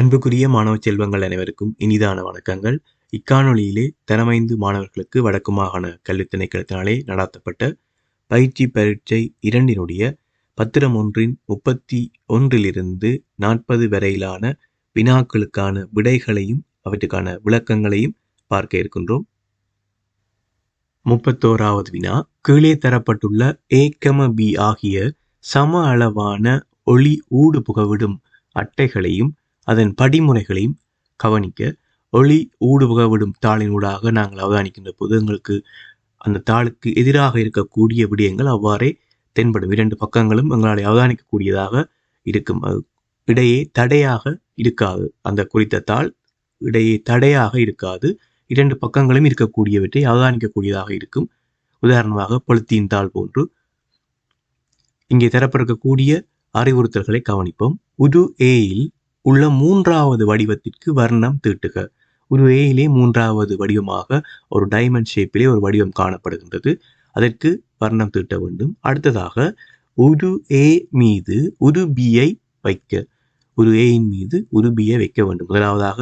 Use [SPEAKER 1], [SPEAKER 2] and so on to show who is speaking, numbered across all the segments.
[SPEAKER 1] அன்புக்குரிய மாணவ செல்வங்கள் அனைவருக்கும் இனிதான வணக்கங்கள். இக்காணொலியிலே தரமைந்து மாணவர்களுக்கு வடக்கு மாகாண கல்வி திணைக்களத்தினாலே நடாத்தப்பட்ட பயிற்சி பரீட்சை இரண்டினுடைய பத்திரம் ஒன்றின் முப்பத்தி ஒன்றிலிருந்து நாற்பது வரையிலான வினாக்களுக்கான விடைகளையும் அவற்றுக்கான விளக்கங்களையும் பார்க்க இருக்கின்றோம். முப்பத்தோராவது வினா கீழே தரப்பட்டுள்ள ஏ கம பி ஆகிய சம அளவான ஒளி ஊடு புகவிடும் அட்டைகளையும் அதன் படிமுறைகளையும் கவனிக்க ஒளி ஊடுபுகவிடும் தாளினூடாக நாங்கள் அவதானிக்கின்ற போது எங்களுக்கு அந்த தாளுக்கு எதிராக இருக்கக்கூடிய விடயங்கள் அவ்வாறே தென்படும். இரண்டு பக்கங்களும் எங்களால் அவதானிக்கக்கூடியதாக இருக்கும். அது இடையே தடையாக இருக்காது. அந்த குறித்த தாள் இடையே தடையாக இருக்காது. இரண்டு பக்கங்களும் இருக்கக்கூடியவற்றை அவதானிக்கக்கூடியதாக இருக்கும். உதாரணமாக பொலித்தீன் தாள் போன்று. இங்கே தரப்பிருக்கக்கூடிய அறிவுறுத்தல்களை கவனிப்போம். உரு ஏயில் உள்ள மூன்றாவது வடிவத்திற்கு வர்ணம் தீட்டுக. ஒரு ஏயிலே மூன்றாவது வடிவமாக ஒரு டைமண்ட் ஷேப்பிலே ஒரு வடிவம் காணப்படுகின்றது. அதற்கு வர்ணம் தீட்ட வேண்டும். அடுத்ததாக ஒரு ஏ மீது உரு பியை வைக்க. ஒரு ஏயின் மீது ஒரு பியை வைக்க வேண்டும். முதலாவதாக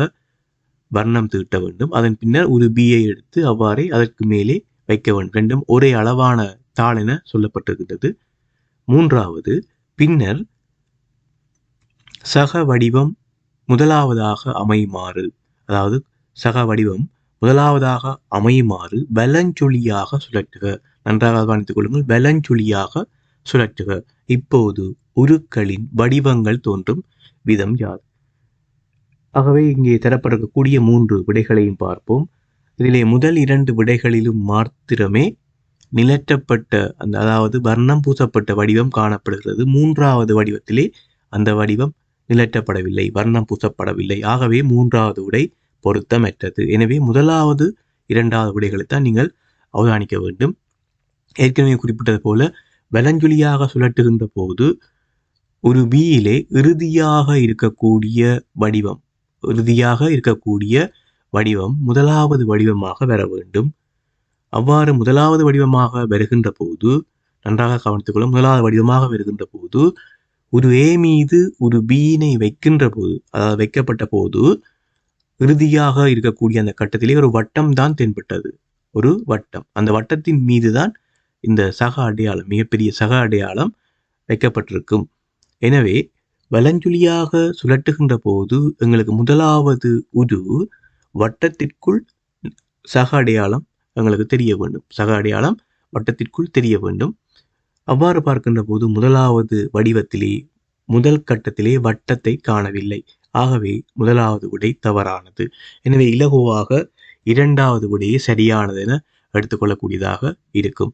[SPEAKER 1] வர்ணம் தீட்ட வேண்டும். அதன் பின்னர் ஒரு பியை எடுத்து அவ்வாறே அதற்கு மேலே வைக்க வேண்டும். ரெண்டும் ஒரே அளவான தாள் என சொல்லப்பட்டிருக்கின்றது. மூன்றாவது பின்னர் சக வடிவம் முதலாவதாக அமையுமாறு அதாவது சக வடிவம் முதலாவதாக அமையுமாறு வலஞ்சொலியாக சுழற்றுக. நன்றாக கவனித்துக் கொள்ளுங்கள். வலஞ்சொலியாக சுழற்றுக. இப்போது உருக்களின் வடிவங்கள் தோன்றும் விதம் யார் ஆகவே இங்கே தரப்படக்கூடிய மூன்று விடைகளையும் பார்ப்போம். இதிலே முதல் இரண்டு விடைகளிலும் மாத்திரமே நிலற்றப்பட்ட அந்த அதாவது வர்ணம் பூசப்பட்ட வடிவம் காணப்படுகிறது. மூன்றாவது வடிவத்திலே அந்த வடிவம் நிலட்டப்படவில்லை வர்ணம் பூசப்படவில்லை. ஆகவே மூன்றாவது உடை பொருத்தமற்றது. எனவே முதலாவது இரண்டாவது உடைகளைத்தான் நீங்கள் அவதானிக்க வேண்டும். ஏற்கனவே குறிப்பிட்டது போல வலஞ்சொலியாக சுழட்டுகின்ற போது ஒரு பியிலே இறுதியாக இருக்கக்கூடிய வடிவம் இறுதியாக இருக்கக்கூடிய வடிவம் முதலாவது வடிவமாக வர வேண்டும். அவ்வாறு முதலாவது வடிவமாக வருகின்ற போது நன்றாக கவனித்துக்கொள்ள முதலாவது வடிவமாக வருகின்ற போது ஒரு ஏ மீது ஒரு பீனை வைக்கின்ற போது அதாவது வைக்கப்பட்ட போது இறுதியாக இருக்கக்கூடிய அந்த கட்டத்திலே ஒரு வட்டம் தான் தென்பட்டது. ஒரு வட்டம். அந்த வட்டத்தின் மீது தான் இந்த சக அடையாளம் மிகப்பெரிய சக அடையாளம் வைக்கப்பட்டிருக்கும். எனவே வலஞ்சுழியாக சுழட்டுகின்ற போது எங்களுக்கு முதலாவது உரு வட்டத்திற்குள் சக அடையாளம் எங்களுக்கு தெரிய வேண்டும். சக அடையாளம் வட்டத்திற்குள் தெரிய வேண்டும். அவ்வாறு பார்க்கின்ற போது முதலாவது வடிவத்திலே முதல் கட்டத்திலே வட்டத்தை காணவில்லை. ஆகவே முதலாவது விடை தவறானது. எனவே இலகுவாக இரண்டாவது விடையே சரியானது என எடுத்துக்கொள்ளக்கூடியதாக இருக்கும்.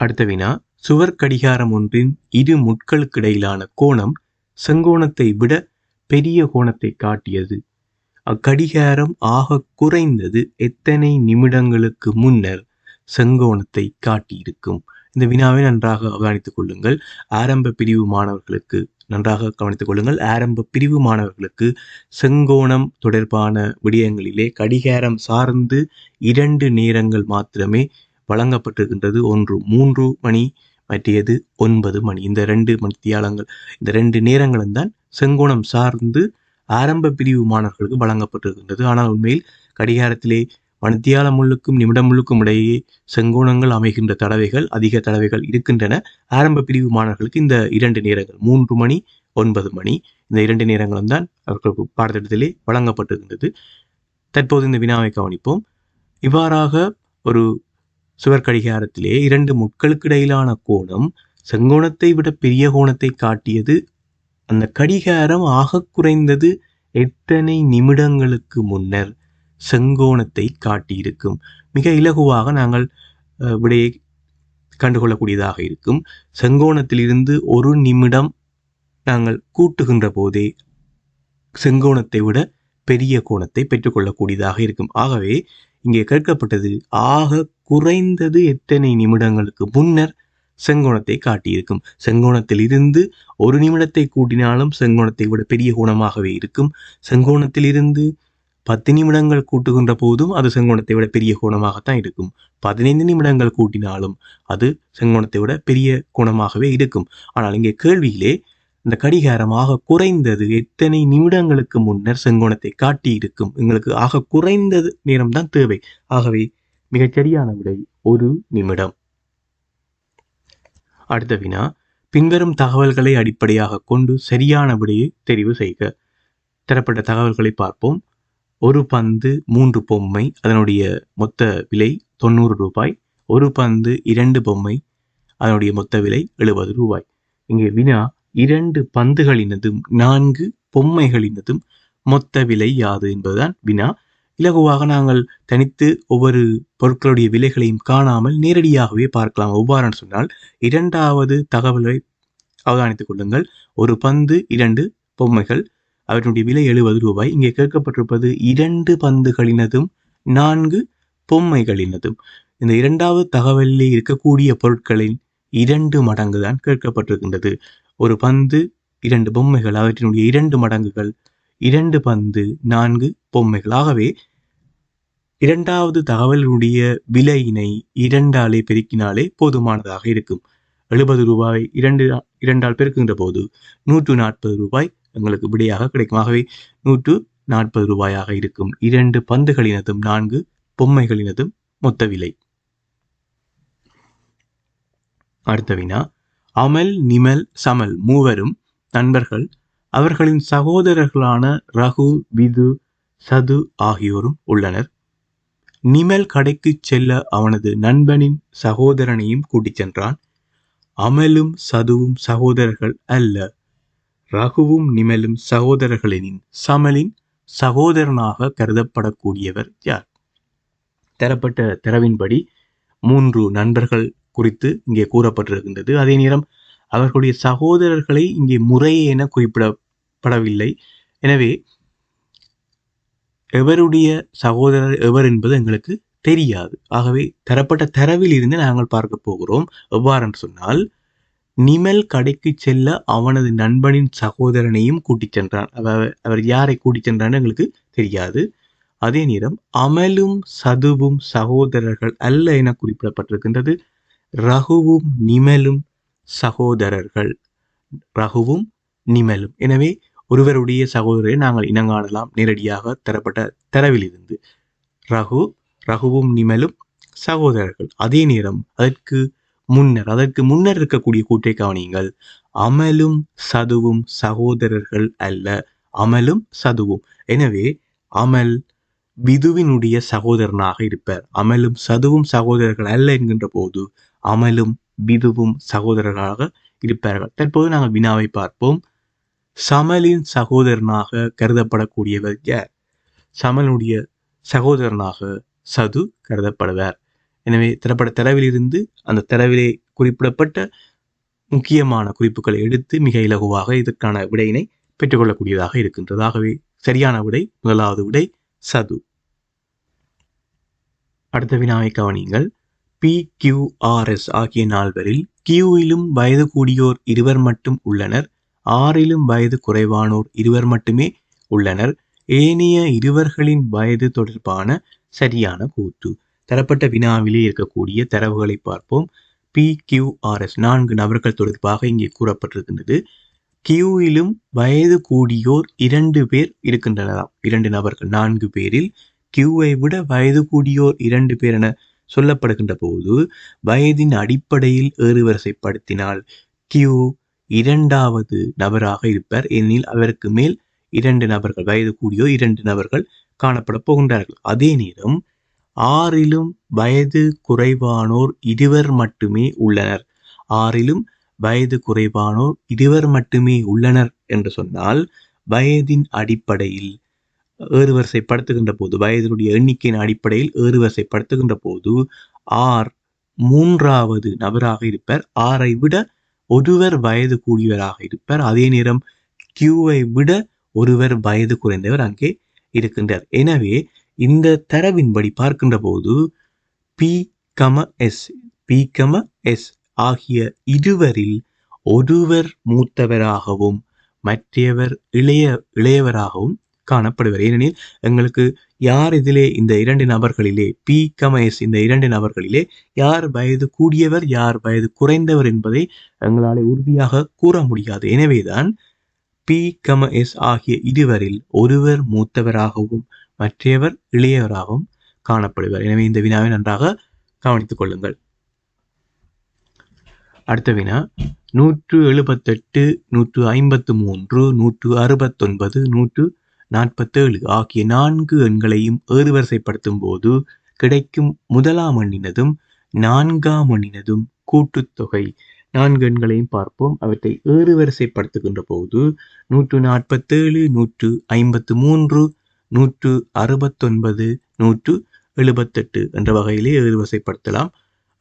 [SPEAKER 1] அடுத்த வினா சுவர் கடிகாரம் ஒன்றின் இரு முட்களுக்கிடையிலான கோணம் செங்கோணத்தை விட பெரிய கோணத்தை காட்டியது. அக்கடிகாரம் ஆக குறைந்தது எத்தனை நிமிடங்களுக்கு முன்னர் செங்கோணத்தை காட்டியிருக்கும். இந்த வினாவை நன்றாக கவனித்துக் கொள்ளுங்கள். ஆரம்ப பிரிவு மாணவர்களுக்கு நன்றாக கவனித்துக் கொள்ளுங்கள். ஆரம்ப பிரிவு மாணவர்களுக்கு செங்கோணம் தொடர்பான விடயங்களிலே கடிகாரம் சார்ந்து இரண்டு நேரங்கள் மாத்திரமே வழங்கப்பட்டிருக்கின்றது. ஒன்று மூன்று மணி மற்றியது ஒன்பது மணி. இந்த ரெண்டு மணித்தியாலங்கள் இந்த ரெண்டு நேரங்களும் தான் செங்கோணம் சார்ந்து ஆரம்ப பிரிவு மாணவர்களுக்கு வழங்கப்பட்டிருக்கின்றது. ஆனால் உண்மையில் கடிகாரத்திலே மணித்தியால முள்ளுக்கும் நிமிடம் முள்ளுக்கும் இடையே செங்கோணங்கள் அமைகின்ற தடவைகள் அதிக தடவைகள் இருக்கின்றன. ஆரம்ப பிரிவு மாணவர்களுக்கு இந்த இரண்டு நேரங்கள் மூன்று மணி ஒன்பது மணி இந்த இரண்டு நேரங்களும் தான் அவர்களுக்கு பாடத்திட்டத்திலே வழங்கப்பட்டிருந்தது தற்போது இந்த வினாவை கவனிப்போம். இவ்வாறாக ஒரு சுவர் கடிகாரத்திலே இரண்டு முட்களுக்கு இடையிலான கோணம் செங்கோணத்தை விட பெரிய கோணத்தை காட்டியது. அந்த கடிகாரம் ஆக குறைந்தது எத்தனை நிமிடங்களுக்கு முன்னர் செங்கோணத்தை காட்டியிருக்கும். மிக இலகுவாக நாங்கள் விடையை கண்டுகொள்ளக்கூடியதாக இருக்கும். செங்கோணத்திலிருந்து ஒரு நிமிடம் நாங்கள் கூட்டுகின்ற போதே செங்கோணத்தை விட பெரிய கோணத்தை பெற்றுக்கொள்ளக்கூடியதாக இருக்கும். ஆகவே இங்கே கேட்கப்பட்டது ஆக குறைந்தது எத்தனை நிமிடங்களுக்கு முன்னர் செங்கோணத்தை காட்டியிருக்கும்? செங்கோணத்தில் இருந்து ஒரு நிமிடத்தை கூட்டினாலும் செங்கோணத்தை விட பெரிய கோணமாகவே இருக்கும். செங்கோணத்தில் இருந்து பத்து நிமிடங்கள் கூட்டுகின்ற போதும் அது செங்கோணத்தை விட பெரிய கோணமாகத்தான் இருக்கும். பதினைந்து நிமிடங்கள் கூட்டினாலும் அது செங்கோணத்தை விட பெரிய கோணமாகவே இருக்கும். ஆனால் இங்கே கேள்வியிலே இந்த கடிகாரமாக குறைந்தது எத்தனை நிமிடங்களுக்கு முன்னர் செங்கோணத்தை காட்டி இருக்கும் எங்களுக்கு ஆக குறைந்தது நேரம் தான் தேவை. ஆகவே மிகச்சரியான விடை ஒரு நிமிடம். அடுத்த வினா பின்வரும் தகவல்களை அடிப்படையாக கொண்டு சரியான விடையை தெரிவு செய்க. தரப்பட்ட தகவல்களை பார்ப்போம். ஒரு பந்து மூன்று பொம்மை அதனுடைய மொத்த விலை தொண்ணூறு ரூபாய். ஒரு பந்து இரண்டு பொம்மை அதனுடைய மொத்த விலை எழுபது ரூபாய். இங்கே வினா இரண்டு பந்துகளினதும் நான்கு பொம்மைகளினதும் மொத்த விலை யாது என்பதுதான் வினா. இலகுவாக நாங்கள் தனித்து ஒவ்வொரு பொருட்களுடைய விலைகளையும் காணாமல் நேரடியாகவே பார்க்கலாம். எவ்வாறு சொன்னால் இரண்டாவது தகவலை அவதானித்துக் கொள்ளுங்கள். ஒரு பந்து இரண்டு பொம்மைகள் அவற்றினுடைய விலை எழுபது ரூபாய். இங்கே கேட்கப்பட்டிருப்பது இரண்டு பந்துகளினதும் நான்கு பொம்மைகளினதும். இந்த இரண்டாவது தகவலில் இருக்கக்கூடிய பொருட்களின் இரண்டு மடங்கு தான் கேட்கப்பட்டிருக்கின்றது. ஒரு பந்து இரண்டு பொம்மைகள் அவற்றினுடைய இரண்டு மடங்குகள் இரண்டு பந்து நான்கு பொம்மைகள். ஆகவே இரண்டாவது தகவலுடைய விலையினை இரண்டாலே பெருக்கினாலே போதுமானதாக இருக்கும். எழுபது ரூபாய் இரண்டு இரண்டால் பெருக்குகின்ற போது நூற்று நாற்பது ரூபாய் எங்களுக்கு விடையாக கிடைக்கும். ஆகவே நூற்று நாற்பது ரூபாயாக இருக்கும். இரண்டு பந்துகளினதும் நான்கு பொம்மைகளினதும் மொத்த விலை. அடுத்த வினா. அமல் நிமல் சமல் மூவரும் நண்பர்கள். அவர்களின் சகோதரர்களான ரகு விது சது ஆகியோரும் உள்ளனர். நிமல் கடைக்கு செல்ல அவனது நண்பனின் சகோதரனையும் கூட்டிச் சென்றான். அமலும் சதுவும் சகோதரர்கள் அல்ல. ரகுவும் நிமலும் சகோதரர்களின் சமலின் சகோதரனாக கருதப்படக்கூடியவர் யார்? தரப்பட்ட தரவின்படி மூன்று நண்பர்கள் குறித்து இங்கே கூறப்பட்டிருக்கின்றது. அதே நேரம் அவர்களுடைய சகோதரர்களை இங்கே முறையே என குறிப்பிடப்படவில்லை. எனவே எவருடைய சகோதரர் எவர் என்பது எங்களுக்கு தெரியாது. ஆகவே தரப்பட்ட தரவில் இருந்து நாங்கள் பார்க்க போகிறோம். எவ்வாறு சொன்னால் நிமல் கடைக்கு செல்ல அவனது நண்பனின் சகோதரனையும் கூட்டிச் சென்றான். அவர் அவர் யாரை கூட்டிச் சென்றான்னு எங்களுக்கு தெரியாது. அதே நேரம் அமலும் சதுவும் சகோதரர்கள் அல்ல என குறிப்பிடப்பட்டிருக்கின்றது. ரகுவும் நிமலும் சகோதரர்கள். ரகுவும் நிமலும். எனவே ஒருவருடைய சகோதரரை நாங்கள் இனங்காணலாம். நேரடியாக தரப்பட்ட தரவிலிருந்து. ரகு ரகுவும் நிமலும் சகோதரர்கள். அதே நேரம் அதற்கு முன்னர் அதற்கு முன்னர் இருக்கக்கூடிய கூட்டை கவனியுங்கள். அமலும் சதுவும் சகோதரர்கள் அல்ல. அமலும் சதுவும். எனவே அமல் விதுவினுடைய சகோதரனாக இருப்பார். அமலும் சதுவும் சகோதரர்கள் அல்ல என்கின்ற போது அமலும் விதுவும் சகோதரர்களாக இருப்பார்கள். தற்போது நாங்கள் வினாவை பார்ப்போம். சமலின் சகோதரனாக கருதப்படக்கூடியவர் யார்? சமலுடைய சகோதரனாக சது கருதப்படுவார். எனவே திரைப்பட தரவிலிருந்து அந்த தரவிலே குறிப்பிடப்பட்ட முக்கியமான குறிப்புகளை எடுத்து மிக இலகுவாக இதற்கான விடையினை பெற்றுக்கொள்ளக்கூடியதாக இருக்கின்றது. ஆகவே சரியான விடை முதலாவது விடை சது. அடுத்த வினாவை கவனியுங்கள். பி கியூ ஆர்எஸ் ஆகிய நால்வரில் கியூவிலும் வயது கூடியோர் இருவர் மட்டும் உள்ளனர். ஆறிலும் வயது குறைவானோர் இருவர் மட்டுமே உள்ளனர். ஏனைய இருவர்களின் வயது தொடர்பான சரியான கூற்று. தரப்பட்ட வினாவிலே இருக்கக்கூடிய தரவுகளை பார்ப்போம். பி கியூ நான்கு நபர்கள் தொடர்பாக இங்கே கூறப்பட்டிருக்கின்றது. கியூவிலும் வயது கூடியோர் இரண்டு பேர் இருக்கின்றனராம். இரண்டு நபர்கள் நான்கு பேரில் கியூவை விட வயது கூடியோர் இரண்டு பேர் என சொல்லப்படுகின்ற போது வயதின் அடிப்படையில் ஏறுவரிசைப்படுத்தினால் கியூ இரண்டாவது நபராக இருப்பார். எனில் அவருக்கு மேல் இரண்டு நபர்கள் வயது கூடியோ இரண்டு நபர்கள் காணப்பட போகின்றார்கள். அதே நேரம் ஆறிலும் வயது குறைவானோர் இருவர் மட்டுமே உள்ளனர். ஆறிலும் வயது குறைவானோர் இருவர் மட்டுமே உள்ளனர் என்று சொன்னால் வயதின் அடிப்படையில் ஏறுவரிசைப்படுத்துகின்ற போது வயதினுடைய எண்ணிக்கையின் அடிப்படையில் ஏறுவரிசைப்படுத்துகின்ற போது ஆர் மூன்றாவது நபராக இருப்பார். ஆரை விட ஒருவர் வயது கூடியவராக இருப்பார். அதே நேரம் கியூவை விட ஒருவர் வயது குறைந்தவர் அங்கே இருக்கின்றார். எனவே இந்த தரவின்படி பார்க்கின்ற போது பி கம எஸ் பி கம எஸ் ஆகிய இருவரில் ஒருவர் மூத்தவராகவும் மற்றவர் இளைய இளையவராகவும் காணப்படுவர். ஏனெனில் எங்களுக்கு யார் இதிலே இந்த இரண்டு நபர்களிலே பி கமஎஸ் இந்த இரண்டு நபர்களிலே யார் வயது கூடியவர் யார் வயது குறைந்தவர் என்பதை எங்களால் உறுதியாக கூற முடியாது. எனவேதான் பி கம எஸ் ஆகிய இருவரில் ஒருவர் மூத்தவராகவும் மற்றவர் இளையவராகவும் காணப்படுவார். எனவே இந்த வினாவை நன்றாக கவனித்துக் கொள்ளுங்கள். அடுத்த வினா நூற்று எழுபத்தெட்டு நூற்று ஐம்பத்து மூன்று நூற்று அறுபத்தொன்பது நூற்று நாற்பத்தேழு ஆகிய நான்கு எண்களையும் ஏறுவரிசைப்படுத்தும் போது கிடைக்கும் முதலாம் எண்ணினதும் நான்காம் எண்ணினதும் கூட்டுத்தொகை. நான்கு எண்களையும் பார்ப்போம். அவற்றை ஏறுவரிசைப்படுத்துகின்ற போது நூற்று நாற்பத்தேழு நூற்று ஐம்பத்து மூன்று நூற்று அறுபத்தொன்பது நூற்று எழுபத்தெட்டு என்ற வகையிலே வசைப்படுத்தலாம்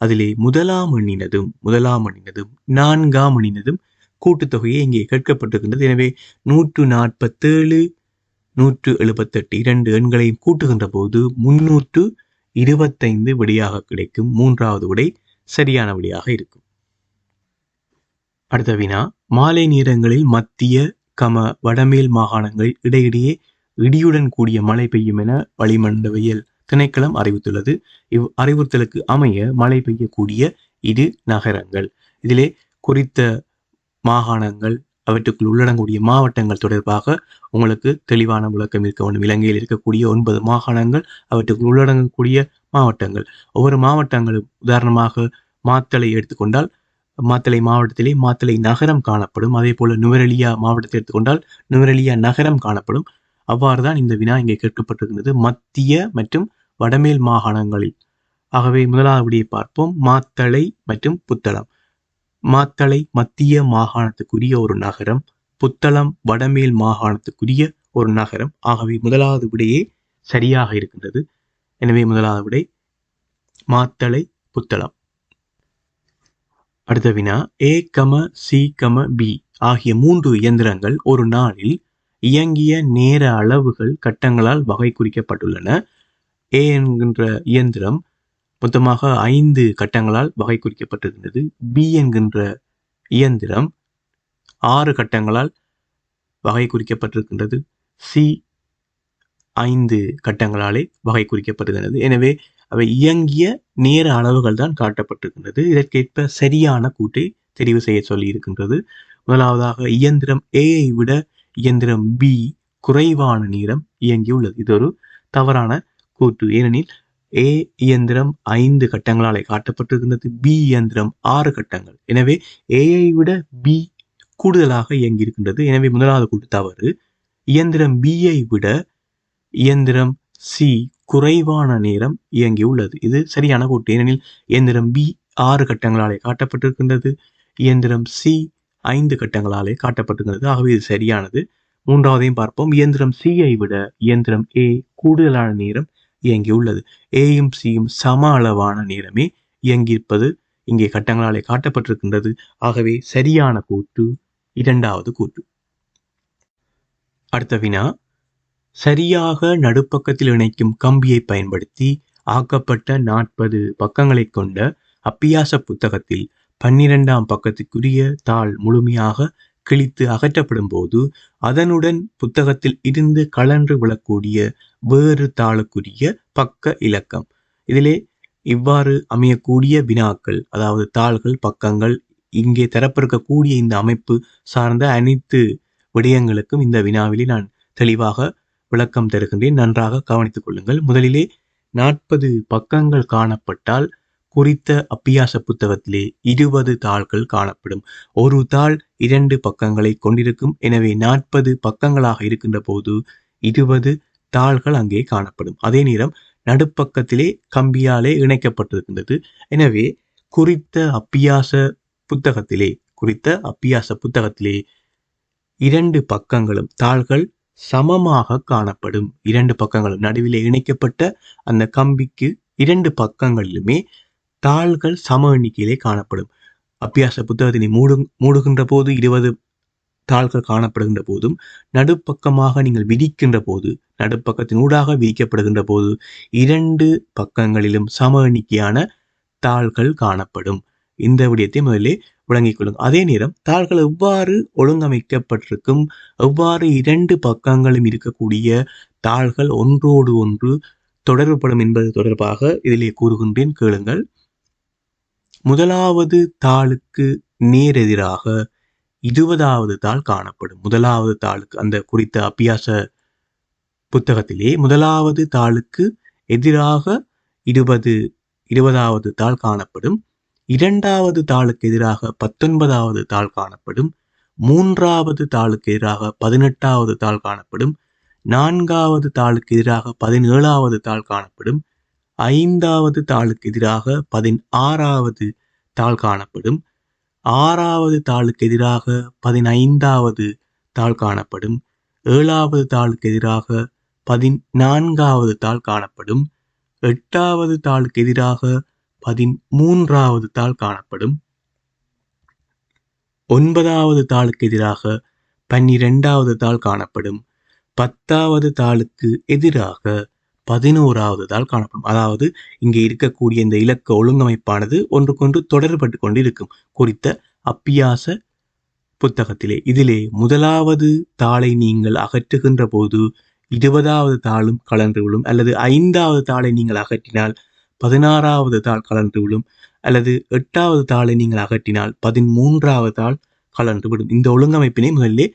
[SPEAKER 1] அதிலே முதலாம் எண்ணினதும் முதலாம் எண்ணினதும் நான்காம் எண்ணினதும் கூட்டுத்தொகையை இங்கே கேட்கப்பட்டிருக்கின்றது. எனவே நூற்று நாற்பத்தேழு நூற்று எழுபத்தெட்டு இரண்டு எண்களையும் கூட்டுகின்ற போது முன்னூற்று இருபத்தைந்து விடையாக கிடைக்கும். மூன்றாவது விடை சரியான விடையாக இருக்கும். அடுத்த வினா மாலை நேரங்களில் மத்திய கம வடமேல் மாகாணங்கள் இடையிடையே இடியுடன் கூடிய மழை பெய்யும் என வளிமண்டவியல் திணைக்களம் அறிவித்துள்ளது. இவ் அறிவுறுத்தலுக்கு அமைய மழை பெய்யக்கூடிய இரு நகரங்கள். இதிலே குறித்த மாகாணங்கள் அவற்றுக்குள் உள்ளடங்கக்கூடிய மாவட்டங்கள் தொடர்பாக உங்களுக்கு தெளிவான விளக்கம் இருக்க வேண்டும். இலங்கையில் இருக்கக்கூடிய ஒன்பது மாகாணங்கள் அவற்றுக்குள் உள்ளடங்கக்கூடிய மாவட்டங்கள். ஒவ்வொரு மாவட்டங்களும் உதாரணமாக மாத்தளை எடுத்துக்கொண்டால் மாத்தளை மாவட்டத்திலே மாத்தளை நகரம் காணப்படும். அதே போல நுவரெலியா மாவட்டத்தை எடுத்துக்கொண்டால் நுவரெலியா நகரம் காணப்படும். அவ்வாறு தான் இந்த வினா இங்கே கேட்கப்பட்டிருக்கிறது மத்திய மற்றும் வடமேல் மாகாணங்களில். ஆகவே முதலாவது விடையை பார்ப்போம். மாத்தளை மற்றும் புத்தளம். மாத்தளை மத்திய மாகாணத்துக்குரிய ஒரு நகரம். புத்தளம் வடமேல் மாகாணத்துக்குரிய ஒரு நகரம். ஆகவே முதலாவது விடையே சரியாக இருக்கின்றது. எனவே முதலாவது விடை மாத்தளை புத்தளம். அடுத்த வினா ஏ கம சி கம பி ஆகிய மூன்று இயந்திரங்கள் ஒரு நாளில் இயங்கிய நேர அளவுகள் கட்டங்களால் வகை குறிக்கப்பட்டுள்ளன. ஏ என்கின்ற இயந்திரம் மொத்தமாக ஐந்து கட்டங்களால் வகை குறிக்கப்பட்டிருந்தது. பி என்கின்ற இயந்திரம் ஆறு கட்டங்களால் வகை குறிக்கப்பட்டிருக்கின்றது. சி ஐந்து கட்டங்களாலே வகை குறிக்கப்பட்டிருந்தது. எனவே அவை இயங்கிய நேர அளவுகள் தான் காட்டப்பட்டிருக்கின்றது. இதற்கேற்ப சரியான கூட்டை தெரிவு செய்ய சொல்லி இருக்கின்றது முதலாவதாக இயந்திரம் ஏஐ விட இயந்திரம் பி குறைவான நேரம் இயங்கியுள்ளது. இது ஒரு தவறான கூற்று. ஏனெனில் ஏ இயந்திரம் ஐந்து கட்டங்களாலே காட்டப்பட்டிருக்கின்றது. பி இயந்திரம் ஆறு கட்டங்கள். எனவே ஏஐ விட பி கூடுதலாக இயங்கியிருக்கின்றது. எனவே முதலாவது கூட்டு தவறு. இயந்திரம் பியை விட இயந்திரம் சி குறைவான நேரம் இயங்கியுள்ளது. இது சரியான கூட்டு ஏனெனில் இயந்திரம் பி ஆறு கட்டங்களாலே காட்டப்பட்டிருக்கின்றது. இயந்திரம் சி ஐந்து கட்டங்களாலே காட்டப்பட்டிருக்கிறது. ஆகவே இது சரியானது. மூன்றாவதையும் பார்ப்போம். இயந்திரம் சியை விட இயந்திரம் ஏ கூடுதலான நேரம் இயங்கியுள்ளது ஏயும் சியும் சம அளவான நேரமே இயங்கியிருப்பது இங்கே கட்டங்களாலே காட்டப்பட்டிருக்கின்றது. ஆகவே சரியான கூற்று இரண்டாவது கூற்று அடுத்த வினா. சரியாக நடுப்பக்கத்தில் இணைக்கும் கம்பியை பயன்படுத்தி ஆக்கப்பட்ட நாற்பது பக்கங்களை கொண்ட அப்பியாச புத்தகத்தில் பன்னிரெண்டாம் பக்கத்துக்குரிய தாள் முழுமையாக கிழித்து அகற்றப்படும் போது அதனுடன் புத்தகத்தில் இருந்து கலன்று விழக்கூடிய வேறு தாளுக்குரிய பக்க இலக்கம். இதிலே இவ்வாறு அமையக்கூடிய வினாக்கள் அதாவது தாள்கள் பக்கங்கள் இங்கே தரப்பிருக்கக்கூடிய இந்த அமைப்பு சார்ந்த அனைத்து விடயங்களுக்கும் இந்த வினாவிலே நான் தெளிவாக விளக்கம் தருகின்றேன். நன்றாக கவனித்துக் கொள்ளுங்கள். முதலிலே நாற்பது பக்கங்கள் காணப்பட்டால் குறித்த அப்பியாச புத்தகத்திலே இருபது தாள்கள் காணப்படும். ஒரு தாள் இரண்டு பக்கங்களை கொண்டிருக்கும். எனவே நாற்பது பக்கங்களாக இருக்கின்ற போது இருபது தாள்கள் அங்கே காணப்படும். அதே நேரம் நடுப்பக்கத்திலே கம்பியாலே இணைக்கப்பட்டிருக்கின்றது. எனவே குறித்த அப்பியாச புத்தகத்திலே குறித்த அப்பியாச புத்தகத்திலே இரண்டு பக்கங்களும் தாள்கள் சமமாக காணப்படும். இரண்டு பக்கங்களும் நடுவிலே இணைக்கப்பட்ட அந்த கம்பிக்கு இரண்டு பக்கங்களிலுமே தாள்கள் சம எண்ணிக்கையிலே காணப்படும். அப்பியாச புத்தகத்தினை மூடு மூடுகின்ற போது இருபது தாள்கள் காணப்படுகின்ற போதும் நடுப்பக்கமாக நீங்கள் விதிக்கின்ற போது நடுப்பக்கத்தின் ஊடாக விதிக்கப்படுகின்ற போது இரண்டு பக்கங்களிலும் சம எண்ணிக்கையான தாள்கள் காணப்படும். இந்த விடயத்தை முதலே விளங்கிக் கொள்ளுங்கள். அதே நேரம் தாள்கள் எவ்வாறு ஒழுங்கமைக்கப்பட்டிருக்கும்? எவ்வாறு இரண்டு பக்கங்களும் இருக்கக்கூடிய தாள்கள் ஒன்றோடு ஒன்று தொடர்புபடும் என்பது தொடர்பாக இதிலே கூறுகின்றேன். கேளுங்கள். முதலாவது தாளுக்கு நேரெதிராக இருபதாவது தாள் காணப்படும். முதலாவது தாளுக்கு அந்த குறித்த அபியாச புத்தகத்திலே முதலாவது தாளுக்கு எதிராக இருபது இருபதாவது தாள் காணப்படும். இரண்டாவது தாளுக்கு எதிராக பத்தொன்பதாவது தாள் காணப்படும். மூன்றாவது தாளுக்கு எதிராக பதினெட்டாவது தாள் காணப்படும். நான்காவது தாளுக்கு எதிராக பதினேழாவது தாள் காணப்படும். ஐந்தாவது தாளுக்கு எதிராக பதினாறாவது தாள் காணப்படும். ஆறாவது தாளுக்கு எதிராக பதினைந்தாவது தாள் காணப்படும். ஏழாவது தாளுக்கு எதிராக பதினான்காவது தாள் காணப்படும். எட்டாவது தாளுக்கு எதிராக பதிமூன்றாவது தாள் காணப்படும். ஒன்பதாவது தாளுக்கு எதிராக பன்னிரெண்டாவது தாள் காணப்படும். பத்தாவது தாளுக்கு எதிராக பதினோராவது தாள் காணப்படும். அதாவது இங்கே இருக்கக்கூடிய இந்த இலக்க ஒழுங்கமைப்பானது ஒன்றுக்கொன்று தொடர்பட்டு கொண்டு இருக்கும் குறித்த அப்பியாச புத்தகத்திலே இதிலே முதலாவது தாளை நீங்கள் அகற்றுகின்ற போது இருபதாவது தாளும் கலன்று விழும் அல்லது ஐந்தாவது தாளை நீங்கள் அகற்றினால் பதினாறாவது தாள் கலன்று விழும் அல்லது எட்டாவது தாளை நீங்கள் அகற்றினால் பதிமூன்றாவது தாள் கலன்று விடும். இந்த ஒழுங்கமைப்பினை முதலிலே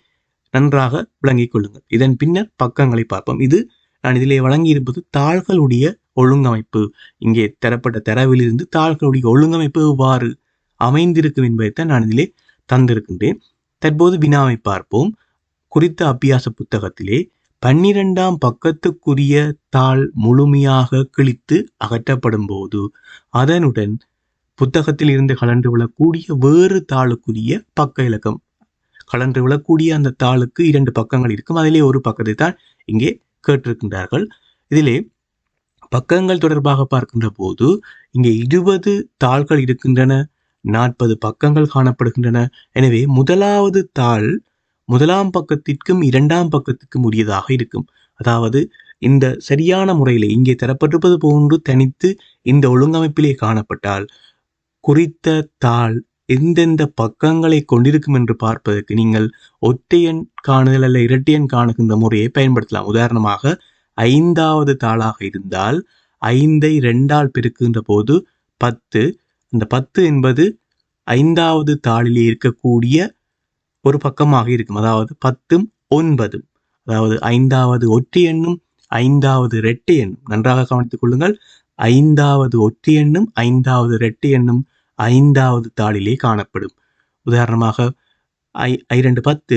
[SPEAKER 1] நன்றாக விளங்கிக் கொள்ளுங்கள். இதன் பின்னர் பக்கங்களை பார்ப்போம். இது நான் இதிலே வழங்கியிருப்பது தாள்களுடைய ஒழுங்கமைப்பு. இங்கே தரப்பட்ட தரவிலிருந்து தாள்களுடைய ஒழுங்கமைப்பு எவ்வாறு அமைந்திருக்கும் என்பதைத்தான் நான் இதிலே தந்திருக்கின்றேன். தற்போது வினாவை பார்ப்போம். குறித்த அபியாச புத்தகத்திலே பன்னிரெண்டாம் பக்கத்துக்குரிய தாள் முழுமையாக கிழித்து அகற்றப்படும் போது அதனுடன் புத்தகத்தில் இருந்து கலன்று விழக்கூடிய வேறு தாளுக்குரிய பக்க இலக்கம். கலன்று விழக்கூடிய அந்த தாளுக்கு இரண்டு பக்கங்கள் இருக்கும். அதிலே ஒரு பக்கத்தை தான் இங்கே கேட்டிருக்கின்றார்கள். இதிலே பக்கங்கள் தொடர்பாக பார்க்கின்ற போது இங்கே இருபது தாள்கள் இருக்கின்றன நாற்பது பக்கங்கள் காணப்படுகின்றன. எனவே முதலாவது தாள் முதலாம் பக்கத்திற்கும் இரண்டாம் பக்கத்திற்கும் உரியதாக இருக்கும். அதாவது இந்த சரியான முறையில் இங்கே தரப்பட்டிருப்பது போன்று தனித்து இந்த ஒழுங்கமைப்பிலே காணப்பட்டால் குறித்த தாள் எந்தெந்த பக்கங்களை கொண்டிருக்கும் என்று பார்ப்பதற்கு நீங்கள் ஒற்றையன் காணுதல் அல்ல இரட்டையன் காணுகின்ற முறையை பயன்படுத்தலாம். உதாரணமாக ஐந்தாவது தாளாக இருந்தால் ஐந்தை ரெண்டால் பெருக்குகின்ற போது பத்து. அந்த பத்து என்பது ஐந்தாவது தாளிலே இருக்கக்கூடிய ஒரு பக்கமாக இருக்கும். அதாவது பத்தும் ஒன்பதும். அதாவது ஐந்தாவது ஒற்றை எண்ணும் ஐந்தாவது இரட்டை எண்ணும் நன்றாக கவனித்துக் கொள்ளுங்கள். ஐந்தாவது ஒற்றை எண்ணும் ஐந்தாவது இரட்டை எண்ணும் ஐந்தாவது தாளிலே காணப்படும். உதாரணமாக ஐ இரண்டு பத்து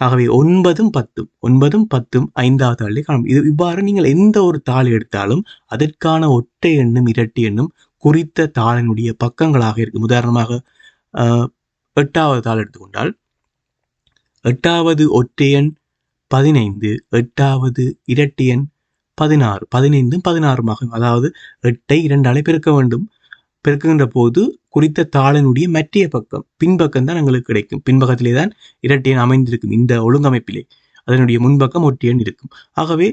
[SPEAKER 1] ஆகவே ஒன்பதும் பத்தும் ஒன்பதும் பத்தும் ஐந்தாவது தாளிலே காணும். இது இவ்வாறு நீங்கள் எந்த ஒரு தாள் எடுத்தாலும் அதற்கான ஒற்றை எண்ணும் இரட்டை எண்ணும் குறித்த தாளினுடைய பக்கங்களாக இருக்கும். உதாரணமாக எட்டாவது தாள் எடுத்துக்கொண்டால் எட்டாவது ஒற்றையன் பதினைந்து எட்டாவது இரட்டை எண் பதினாறு பதினைந்தும் பதினாறுமாகும் அதாவது எட்டை இரண்டாலே பெருக்க வேண்டும். பெருக்குகின்ற போது குறித்த தாளினுடைய மற்றைய பக்கம் பின்பக்கம் தான் எங்களுக்கு கிடைக்கும். பின்பக்கத்திலே தான் இரட்டையன் அமைந்திருக்கும் இந்த ஒழுங்கமைப்பிலே. அதனுடைய முன்பக்கம் ஒட்டியன் இருக்கும். ஆகவே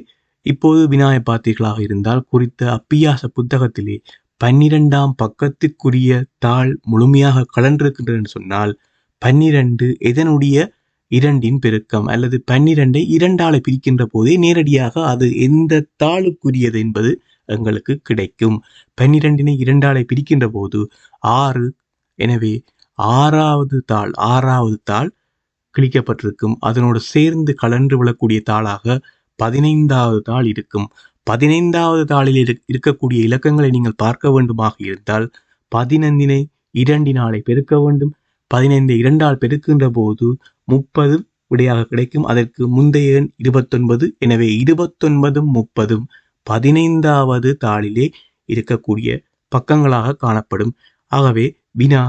[SPEAKER 1] இப்போது விநாயக பார்த்தீர்களாக இருந்தால் குறித்த அப்பியாச புத்தகத்திலே பன்னிரெண்டாம் பக்கத்துக்குரிய தாள் முழுமையாக கலண்டிருக்கின்றது என்று சொன்னால் பன்னிரண்டு எதனுடைய இரண்டின் பெருக்கம் அல்லது பன்னிரண்டை இரண்டால பிரிக்கின்ற போதே நேரடியாக அது எந்த தாளுக்குரியது என்பது எங்களுக்கு கிடைக்கும். பன்னிரண்டினை இரண்டாலை பிரிக்கின்ற போது ஆறு எனவே ஆறாவது தாள் ஆறாவது தாள் கிழிக்கப்பட்டிருக்கும். அதனோடு சேர்ந்து கலன்று விழக்கூடிய தாளாக பதினைந்தாவது தாள் இருக்கும். பதினைந்தாவது தாளில் இருக்கக்கூடிய இலக்கங்களை நீங்கள் பார்க்க வேண்டுமாக இருந்தால் பதினைந்தினை இரண்டினாலை பெருக்க வேண்டும். பதினைந்து இரண்டால் பெருக்கின்ற போது முப்பது விடையாக கிடைக்கும். அதற்கு முந்தைய எண் இருபத்தொன்பது. எனவே இருபத்தொன்பதும் முப்பதும் பதினைந்தாவது தாளிலே இருக்கக்கூடிய பக்கங்களாக காணப்படும். ஆகவே வினா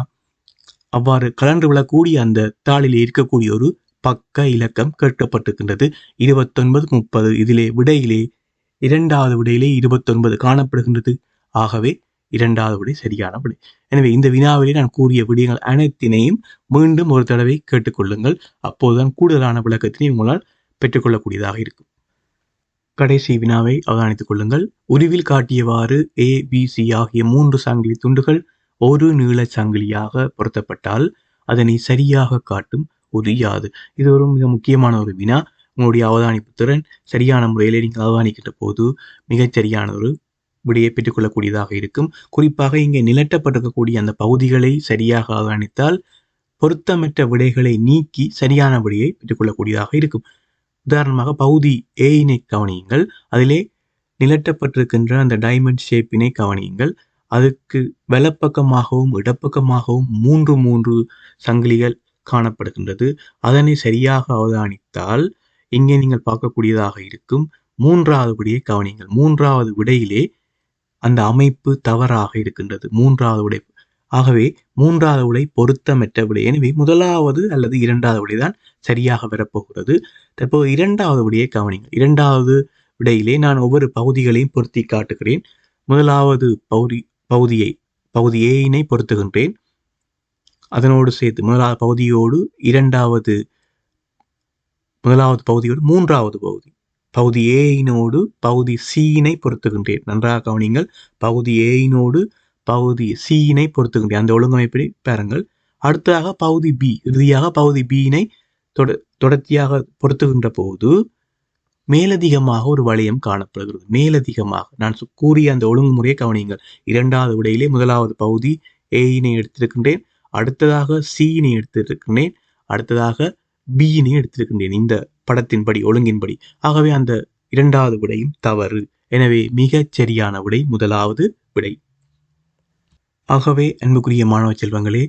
[SPEAKER 1] அவ்வாறு கலன்று விழக்கூடிய அந்த தாளிலே இருக்கக்கூடிய ஒரு பக்க இலக்கம் கேட்கப்பட்டிருக்கின்றது. இருபத்தொன்பது முப்பது. இதிலே விடையிலே இரண்டாவது விடையிலே இருபத்தொன்பது காணப்படுகின்றது. ஆகவே இரண்டாவது விடை சரியான விடை எனவே இந்த வினாவிலே நான் கூறிய விடயங்கள் அனைத்தினையும் மீண்டும் ஒரு தடவை கேட்டுக்கொள்ளுங்கள். அப்போதுதான் கூடுதலான விளக்கத்தினை உங்களால் பெற்றுக்கொள்ளக்கூடியதாக இருக்கும். கடைசி வினாவை அவதானித்துக் கொள்ளுங்கள். உருவில் காட்டியவாறு ஏ பி சி ஆகிய மூன்று சங்கிலி துண்டுகள் ஒரு நீள சங்கிலியாக பொருத்தப்பட்டால் அதனை சரியாக காட்டும் ஒரு யாது. இது ஒரு மிக முக்கியமான ஒரு வினா. உங்களுடைய அவதானிப்பு திறன் சரியான முறையில் நீங்கள் அவதானிக்கின்ற போது மிகச் சரியான ஒரு விடையை பெற்றுக்கொள்ளக்கூடியதாக இருக்கும். குறிப்பாக இங்கே நிலட்டப்பட்டிருக்கக்கூடிய அந்த பகுதிகளை சரியாக அவதானித்தால் பொருத்தமற்ற விடைகளை நீக்கி சரியான விடையை பெற்றுக்கொள்ளக்கூடியதாக இருக்கும். உதாரணமாக பகுதி ஏயினை கவனியுங்கள். அதிலே நிலட்டப்பட்டிருக்கின்ற அந்த டைமண்ட் ஷேப்பினை கவனியுங்கள். அதுக்கு வலப்பக்கமாகவும் இடப்பக்கமாகவும் மூன்று மூன்று சங்கிலிகள் காணப்படுகின்றது. அதனை சரியாக அவதானித்தால் இங்கே நீங்கள் பார்க்கக்கூடியதாக இருக்கும். மூன்றாவது விடையை கவனியுங்கள். மூன்றாவது விடையிலே அந்த அமைப்பு தவறாக இருக்கின்றது. மூன்றாவது விடை ஆகவே மூன்றாவது விடை பொருத்தமற்ற விடை எனவே முதலாவது அல்லது இரண்டாவது விடைதான் சரியாக வரப்போகிறது. தற்போது இரண்டாவது விடையை கவனிங்கள் இரண்டாவது விடையிலே நான் ஒவ்வொரு பகுதிகளையும் பொருத்தி காட்டுகிறேன். முதலாவது பகுதி பகுதியை பகுதி ஏயினை பொருத்துகின்றேன். அதனோடு சேர்த்து முதலாவது பகுதியோடு இரண்டாவது முதலாவது பகுதியோடு மூன்றாவது பகுதி. பகுதி ஏயினோடு பகுதி சீனை பொருத்துகின்றேன். நன்றாக கவனிங்கள் பகுதி ஏயினோடு பகுதி சீனை பொருத்துகின்றேன். அந்த ஒழுங்கமைப்படி பாருங்கள். அடுத்ததாக பகுதி பி இறுதியாக பகுதி பியினை தொட தொடர்ச்சியாக பொருத்துகின்ற போது மேலதிகமாக ஒரு வளையம் காணப்படுகிறது. மேலதிகமாக. நான் கூறிய அந்த ஒழுங்குமுறையை கவனியுங்கள். இரண்டாவது விடையிலே முதலாவது பகுதி ஏயினை எடுத்திருக்கின்றேன். அடுத்ததாக சீனை எடுத்திருக்கின்றேன். அடுத்ததாக பியினை எடுத்திருக்கின்றேன். இந்த படத்தின்படி ஒழுங்கின்படி. ஆகவே அந்த இரண்டாவது விடையும் தவறு. எனவே மிகச் சரியான விடை முதலாவது விடை. ஆகவே அன்புக்குரிய மாணவ செல்வங்களே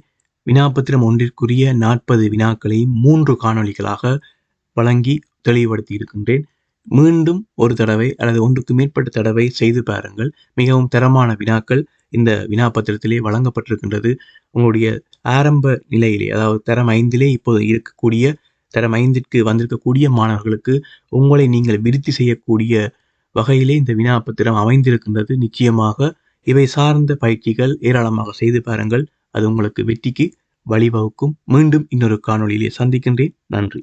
[SPEAKER 1] வினாபத்திரம் ஒன்றிற்குரிய நாற்பது வினாக்களையும் மூன்று காணொளிகளாக வழங்கி தெளிவுபடுத்தி இருக்கின்றேன். மீண்டும் ஒரு தடவை அல்லது ஒன்றுக்கு மேற்பட்ட தடவை செய்து பாருங்கள். மிகவும் தரமான வினாக்கள் இந்த வினாபத்திரத்திலே வழங்கப்பட்டிருக்கின்றது. உங்களுடைய ஆரம்ப நிலையிலே அதாவது தரம் ஐந்திலே இப்போது இருக்கக்கூடிய தரம் ஐந்திற்கு வந்திருக்கக்கூடிய மாணவர்களுக்கு உங்களை நீங்கள் விருத்தி செய்யக்கூடிய வகையிலே இந்த வினாபத்திரம் அமைந்திருக்கின்றது. நிச்சயமாக இவை சார்ந்த பயிற்சிகள் ஏராளமாக செய்து பாருங்கள். அது உங்களுக்கு வெற்றிக்கு வழிவகுக்கும். மீண்டும் இன்னொரு காணொளியிலே சந்திக்கின்றேன். நன்றி.